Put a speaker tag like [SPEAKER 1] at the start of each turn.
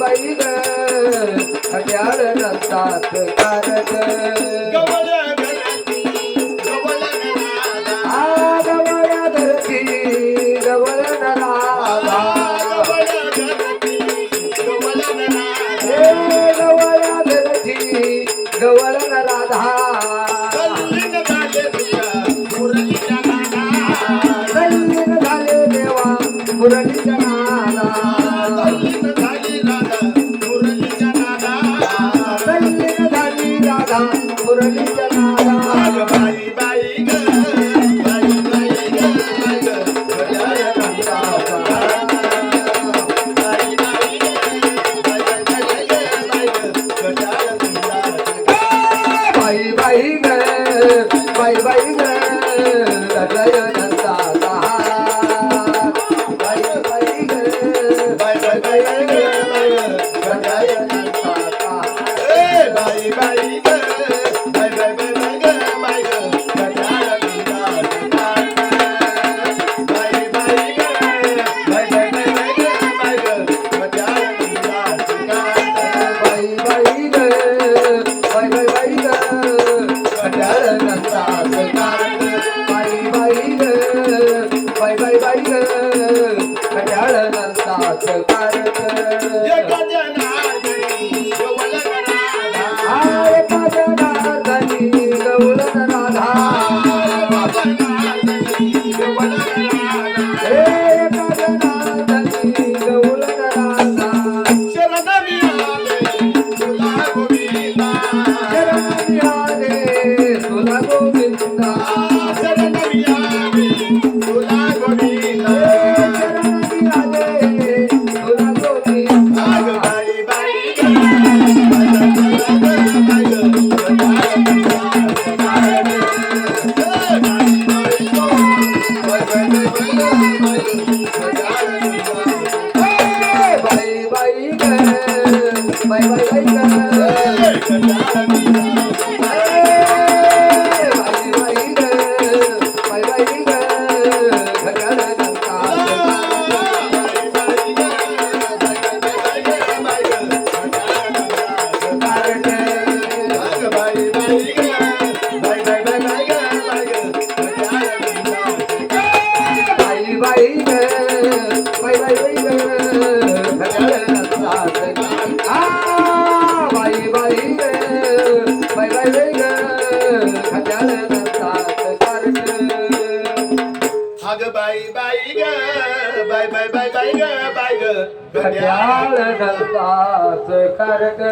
[SPEAKER 1] बैल हट्याळ नसतात कारक
[SPEAKER 2] गवळ
[SPEAKER 1] धरती गवळ नराधा
[SPEAKER 2] गवळ
[SPEAKER 1] धरती गवळ नराधा
[SPEAKER 2] मुरलीच्या बाई बाई गय Bye, bye, bye.
[SPEAKER 1] What? バイバ
[SPEAKER 2] イバイバイ。अग बाई बाई ग बाय बाय बाय बाय ग बाय ग घड्याळ
[SPEAKER 1] घालताच